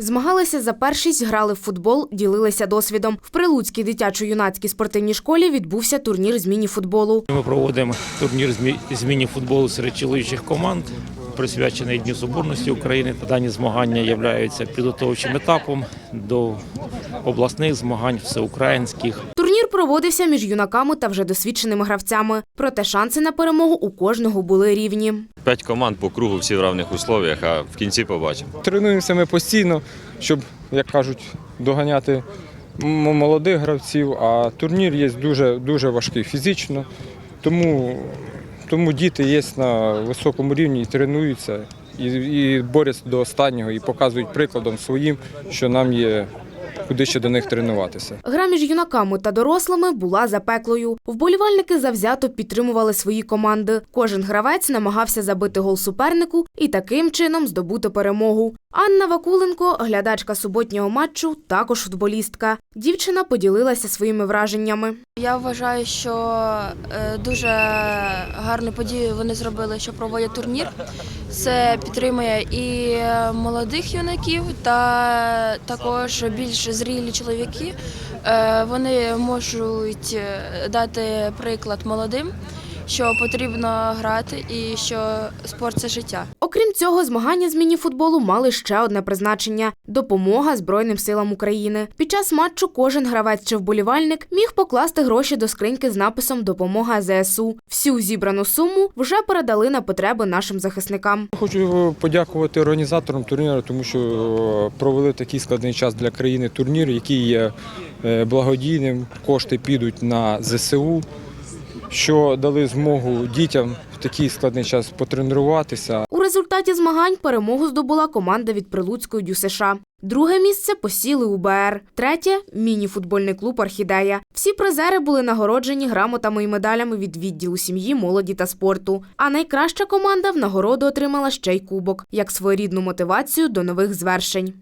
Змагалися за першість, грали в футбол, ділилися досвідом. В Прилуцькій дитячо-юнацькій спортивній школі відбувся турнір з міні-футболу. Ми проводимо турнір з мі- міні-футболу серед чоловічих команд, присвячений Дню Соборності України. Дані змагання являються підготовчим етапом до обласних змагань, всеукраїнських. Проводився між юнаками та вже досвідченими гравцями. Проте шанси на перемогу у кожного були рівні. П'ять команд по кругу всі в равних условіях, а в кінці побачимо. Тренуємося ми постійно, щоб, як кажуть, доганяти молодих гравців, а турнір є дуже, дуже важкий фізично, тому, тому діти є на високому рівні і тренуються, і, і борються до останнього, і показують прикладом своїм, що нам є куди ще до них тренуватися. Гра між юнаками та дорослими була запеклою. Вболівальники завзято підтримували свої команди. Кожен гравець намагався забити гол супернику і таким чином здобути перемогу. Анна Вакуленко, глядачка суботнього матчу, також футболістка. Дівчина поділилася своїми враженнями. Я вважаю, що е, дуже гарну подію вони зробили, що проводять турнір. Це підтримує і е, молодих юнаків, та також більш зрілі чоловіки. Е, Вони можуть дати приклад молодим, що потрібно грати і що спорт це життя. Окрім цього, змагання з міні-футболу мали ще одне призначення допомога Збройним силам України. Під час матчу кожен гравець чи вболівальник міг покласти гроші до скриньки з написом Допомога ЗСУ. Всю зібрану суму вже передали на потреби нашим захисникам. Хочу подякувати організаторам турніру, тому що е, провели такий складний час для країни турнір, який є е, благодійним. Кошти підуть на ЗСУ, що дали змогу дітям в такий складний час потренуватися. Результаті змагань перемогу здобула команда від Прилуцької ДЮСШ. Друге місце посіли УБР. Третє міні-футбольний клуб Орхідея. Всі призери були нагороджені грамотами і медалями від відділу сім'ї, молоді та спорту. А найкраща команда в нагороду отримала ще й кубок як своєрідну мотивацію до нових звершень.